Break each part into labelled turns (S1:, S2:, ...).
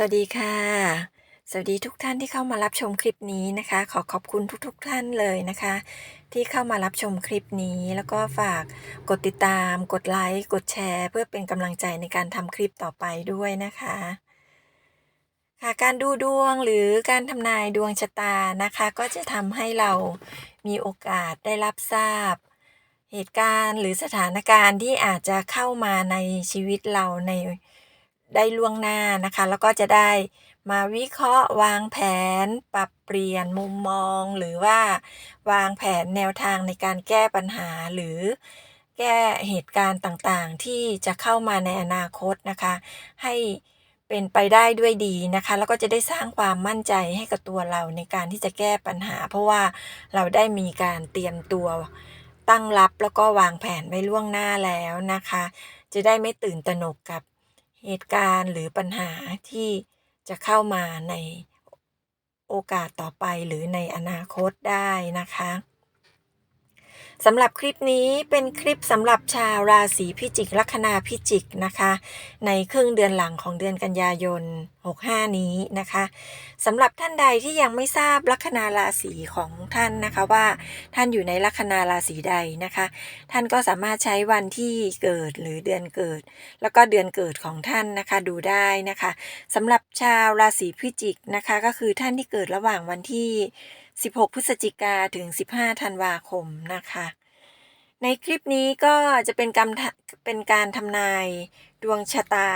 S1: สวัสดีค่ะ สวัสดีทุกท่านที่เข้ามารับชมคลิปนี้นะคะ ขอขอบคุณทุกๆท่านเลยนะคะ ที่เข้ามารับชมคลิปนี้แล้วก็ฝากกดติดตาม กดไลค์กดแชร์ เพื่อเป็นกำลังใจในการทำคลิปต่อไปด้วยนะคะค่ะการดูดวงหรือการทำนายดวงชะตานะคะ ก็จะทำให้เรามีโอกาสได้รับทราบ เหตุการณ์หรือสถานการณ์ที่อาจจะเข้ามาในชีวิตเราใน ได้ล่วงหน้านะคะ แล้วก็จะได้มาวิเคราะห์วางแผนปรับเปลี่ยนมุมมอง หรือว่าวางแผนแนวทางในการแก้ปัญหาหรือแก้เหตุการณ์ต่างๆ ที่จะเข้ามาในอนาคตนะคะ ให้เป็นไปได้ด้วยดีนะคะ แล้วก็จะได้สร้างความมั่นใจให้กับตัวเราในการที่จะแก้ปัญหา เพราะว่าเราได้มีการเตรียมตัวตั้งรับแล้วก็วางแผนไว้ล่วงหน้าแล้วนะคะ จะได้ไม่ตื่นตระหนกกับ เหตุการณ์หรือปัญหาที่จะเข้ามาในโอกาสต่อไปหรือในอนาคตได้นะคะ สำหรับคลิปนี้เป็นคลิปสำหรับชาวราศีพิจิกลัคนาพิจิกนะคะ ในครึ่งเดือนหลังของเดือนกันยายน 65 นี้นะคะสำหรับท่านใดที่ยังไม่ทราบลัคนาราศีของท่านนะคะว่าท่านอยู่ในลัคนาราศีใดนะคะ ท่านก็สามารถใช้วันที่เกิดหรือเดือนเกิด แล้วก็เดือนเกิดของท่านนะคะดูได้นะคะสำหรับชาวราศีพิจิกนะคะ ก็คือท่านที่เกิดระหว่างวันที่ 16 พฤศจิกาถึง 15 ธันวาคมนะคะ ในคลิปนี้ก็จะเป็นการเป็นการทำนายดวงชะตา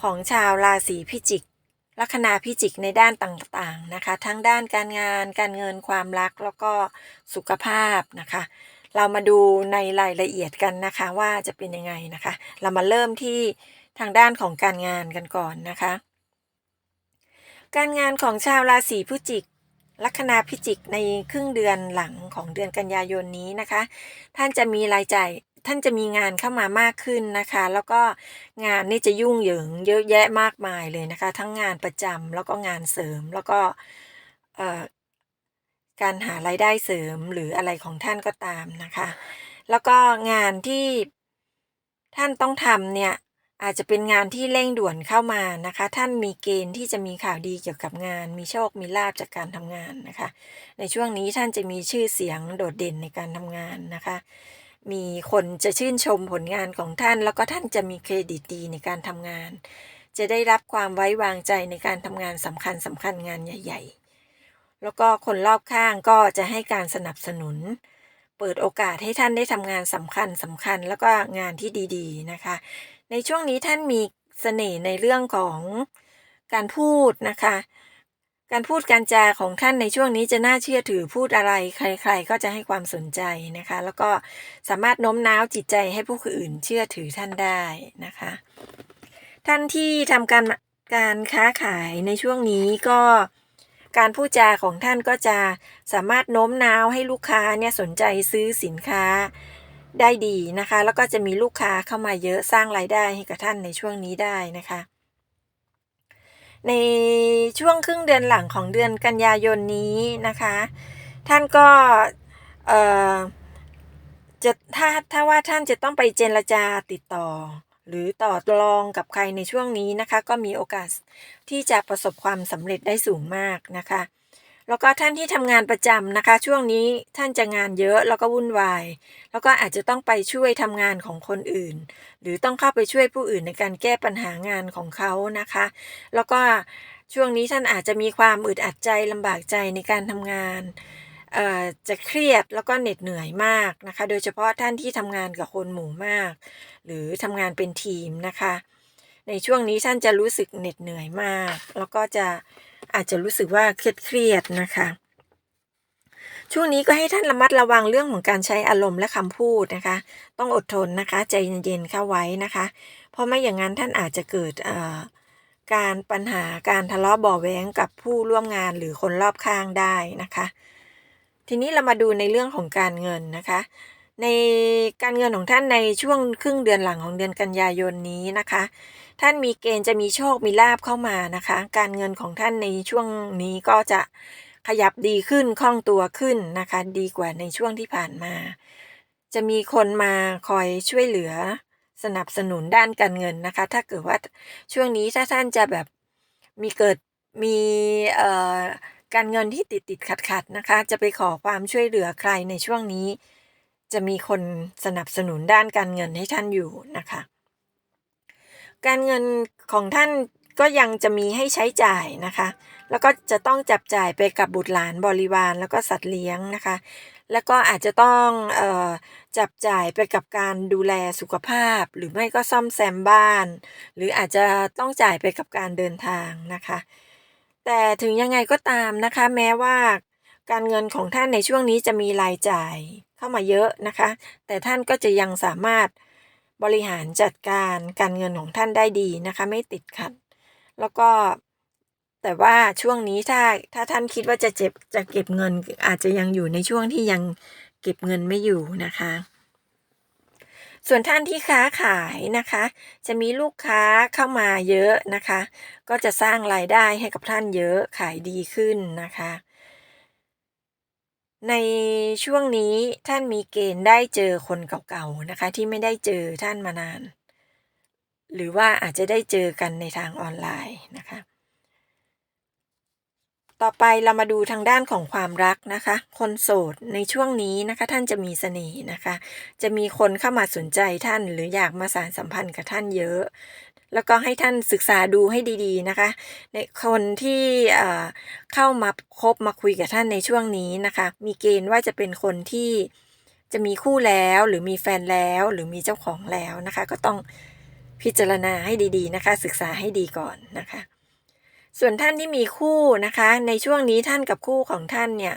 S1: ของชาวราศีพิจิก ลัคนาพิจิกในด้านต่างๆนะคะ ทั้งด้านการงาน การเงินความรักแล้วก็สุขภาพนะคะ เรามาดูในรายละเอียดกันนะคะว่าจะเป็นยังไงนะคะ เรามาเริ่มที่ทางด้านของการงานกันก่อนนะคะ การงานของชาวราศีพิจิก ลัคนาพิจิกในครึ่งเดือนหลังของเดือนกันยายนนี้นะคะ ท่านจะมีรายจ่ายท่านจะมีงานเข้ามามากขึ้นนะคะ แล้วก็งานนี่จะยุ่งเหยิงเยอะแยะมากมายเลยนะคะ ทั้งงานประจำแล้วก็งานเสริมแล้วก็การหารายได้เสริมหรืออะไรของท่านก็ตามนะคะ แล้วก็งานที่ท่านต้องทำเนี่ย อาจจะเป็นงานที่เร่งด่วนเข้ามานะคะ ท่านมีเกณฑ์ที่จะมีข่าวดีเกี่ยวกับงาน มีโชค มีลาบจากการทำงานนะคะ ในช่วงนี้ท่านจะมีชื่อเสียงโดดเด่นในการทำงานนะคะ มีคนจะชื่นชมผลงานของท่าน แล้วก็ท่านจะมีเครดิตดีในการทำงาน จะได้รับความไว้วางใจในการทำงานสำคัญสำคัญงานใหญ่ ๆ แล้วก็คนรอบข้างก็จะให้การสนับสนุนเปิดโอกาสให้ท่านได้ทำงานสำคัญสำคัญแล้วก็งานที่ดี ๆ นะคะในช่วงนี้ท่านมีเสน่ห์ในเรื่องของการพูดนะคะ การพูดการจาของท่านในช่วงนี้จะน่าเชื่อถือพูดอะไร ใคร ๆ ก็จะให้ความสนใจนะคะ แล้วก็สามารถโน้มน้าวจิตใจให้ผู้อื่นเชื่อถือท่านได้นะคะ ท่านที่ทำการการค้าขายในช่วงนี้ก็การพูดจาของท่านก็จะสามารถโน้มน้าวให้ลูกค้าเนี่ยสนใจซื้อสินค้า ได้ดีนะคะ แล้วก็จะมีลูกค้าเข้ามาเยอะสร้างรายได้ให้กับท่านในช่วงนี้ได้นะคะ ในช่วงครึ่งเดือนหลังของเดือนกันยายนนี้นะคะ ท่านก็เออจะถ้าถ้าว่าท่านจะต้องไปเจรจาติดต่อ หรือต่อรองกับใครในช่วงนี้นะคะ ก็มีโอกาสที่จะประสบความสำเร็จได้สูงมากนะคะ แล้วก็ท่านที่ทำงานประจำนะคะ ช่วงนี้ท่านจะงานเยอะแล้วก็วุ่นวาย แล้วก็อาจจะต้องไปช่วยทำงานของคนอื่น หรือต้องเข้าไปช่วยผู้อื่นในการแก้ปัญหางานของเขานะคะ แล้วก็ช่วงนี้ท่านอาจจะมีความอึดอัดใจลำบากใจในการทำงานจะเครียดแล้วก็เหน็ดเหนื่อยมากนะคะ โดยเฉพาะท่านที่ทำงานกับคนหมู่มาก หรือทำงานเป็นทีมนะคะ ในช่วงนี้ท่านจะรู้สึกเหน็ดเหนื่อยมาก แล้วก็จะอาจจะรู้สึกว่าเครียดเครียดนะคะ ช่วงนี้ก็ให้ท่านระมัดระวังเรื่องของการใช้อารมณ์และคำพูดนะคะ ต้องอดทนนะคะใจเย็นๆเข้าไว้นะคะ เพราะไม่อย่างนั้นท่านอาจจะเกิดการปัญหาการทะเลาะเบาแว้งกับผู้ร่วมงานหรือคนรอบข้างได้นะคะ ทีนี้เรามาดูในเรื่องของการเงินนะคะ ในการเงินของท่านในช่วงครึ่งเดือนหลังของเดือนกันยายนนี้นะคะ ท่านมีเกณฑ์จะมีโชคมีลาบเข้ามานะคะ การเงินของท่านในช่วงนี้ก็จะขยับดีขึ้นคล่องตัวขึ้นนะคะ ดีกว่าในช่วงที่ผ่านมา จะมีคนมาคอยช่วยเหลือสนับสนุนด้านการเงินนะคะ ถ้าเกิดว่าช่วงนี้ถ้าท่านจะแบบมีเกิดมีเอ่อการเงินที่ติดติดขัดขัดนะคะ จะไปขอความช่วยเหลือใครในช่วงนี้ จะมีคนสนับสนุนด้านการเงินให้ท่านอยู่นะคะ การเงินของท่านก็ยังจะมีให้ใช้จ่ายนะคะ แล้วก็จะต้องจับจ่ายไปกับบุตรหลานบริวารแล้วก็สัตว์เลี้ยงนะคะ แล้วก็อาจจะต้องเอ่อจับจ่ายไปกับการดูแลสุขภาพ หรือไม่ก็ซ่อมแซมบ้าน หรืออาจจะต้องจ่ายไปกับการเดินทางนะคะ แต่ถึงยังไงก็ตามนะคะ แม้ว่าการเงินของท่านในช่วงนี้จะมีรายจ่าย เข้ามาเยอะนะคะ แต่ท่านก็จะยังสามารถบริหารจัดการการเงินของท่านได้ดีนะคะ ไม่ติดขัด แล้วก็แต่ว่าช่วงนี้ถ้าถ้าท่านคิดว่าจะเจ็บจะเก็บเงินอาจจะยังอยู่ในช่วงที่ยังเก็บเงินไม่อยู่นะคะ ส่วนท่านที่ค้าขายนะคะ จะมีลูกค้าเข้ามาเยอะนะคะ ก็จะสร้างรายได้ให้กับท่านเยอะขายดีขึ้นนะคะ ในช่วงนี้ท่านมีเกณฑ์ได้เจอคนเก่าๆนะคะ ที่ไม่ได้เจอท่านมานาน หรือว่าอาจจะได้เจอกันในทางออนไลน์นะคะ ต่อไปเรามาดูทางด้านของความรักนะคะ คนโสดในช่วงนี้นะคะท่านจะมีเสน่ห์นะคะ จะมีคนเข้ามาสนใจท่านหรืออยากมาสานสัมพันธ์กับท่านเยอะ แล้วก็ให้ท่านศึกษาดูให้ดีๆนะคะ ในคนที่เข้ามาคบมาคุยกับท่านในช่วงนี้นะคะ มีเกณฑ์ว่าจะเป็นคนที่จะมีคู่แล้วหรือมีแฟนแล้วหรือมีเจ้าของแล้วนะคะ ก็ต้องพิจารณาให้ดี ๆนะคะ ศึกษาให้ดีก่อนนะคะ ส่วนท่านที่มีคู่นะคะ ในช่วงนี้ท่านกับคู่ของท่านเนี่ย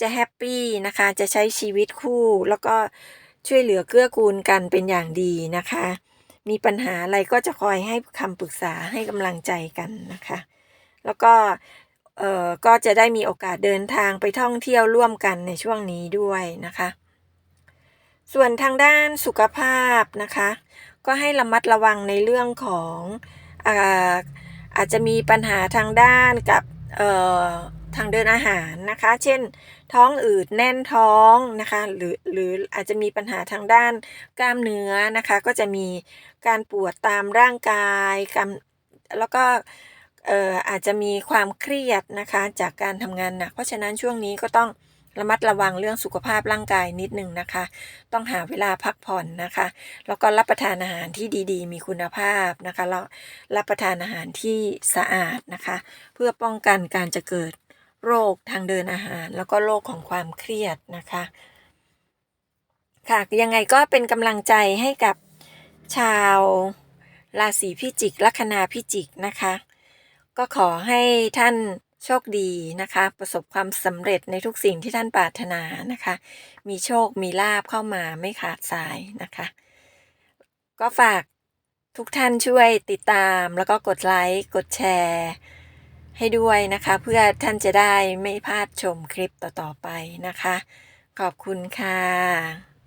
S1: จะแฮปปี้นะคะ จะใช้ชีวิตคู่แล้วก็ช่วยเหลือเกื้อกูลกันเป็นอย่างดีนะคะ มีปัญหาอะไรก็จะคอยให้คำปรึกษาให้กำลังใจกันนะคะ แล้วก็เอ่อก็จะได้มีโอกาสเดินทางไปท่องเที่ยวร่วมกันในช่วงนี้ด้วยนะคะ ส่วนทางด้านสุขภาพนะคะ ก็ให้ระมัดระวังในเรื่องของอาอาจจะมีปัญหาทางด้านกับเอ่อทางเดินอาหารนะคะ เช่น ท้องอืดแน่นท้องนะคะหรือหรืออาจจะมีปัญหาทางด้านกล้ามเนื้อนะคะ ก็จะมีการปวดตามร่างกายกล้ามแล้วก็เอ่ออาจจะมีความเครียดนะคะจากการทำงานหนักเพราะฉะนั้นช่วงนี้ก็ต้องระมัดระวังเรื่องสุขภาพร่างกายนิดนึงนะคะ ต้องหาเวลาพักผ่อนนะคะ แล้วก็รับประทานอาหารที่ดีๆ มีคุณภาพนะคะแล้วรับประทานอาหารที่สะอาดนะคะ เพื่อป้องกันการจะเกิด โรคทางเดินอาหาร แล้วก็โรคของความเครียดนะคะ ค่ะยังไงก็เป็นกำลังใจให้กับชาวราศีพิจิกลัคนาพิจิกนะคะ ก็ขอให้ท่านโชคดีนะคะ ประสบความสำเร็จในทุกสิ่งที่ท่านปรารถนานะคะ มีโชคมีลาบเข้ามาไม่ขาดสายนะคะ ก็ฝากทุกท่านช่วยติดตามแล้วก็กดไลค์ กดแชร์ ให้ด้วยนะคะ เพื่อท่านจะได้ไม่พลาดชมคลิปต่อๆไปนะคะ ขอบคุณค่ะ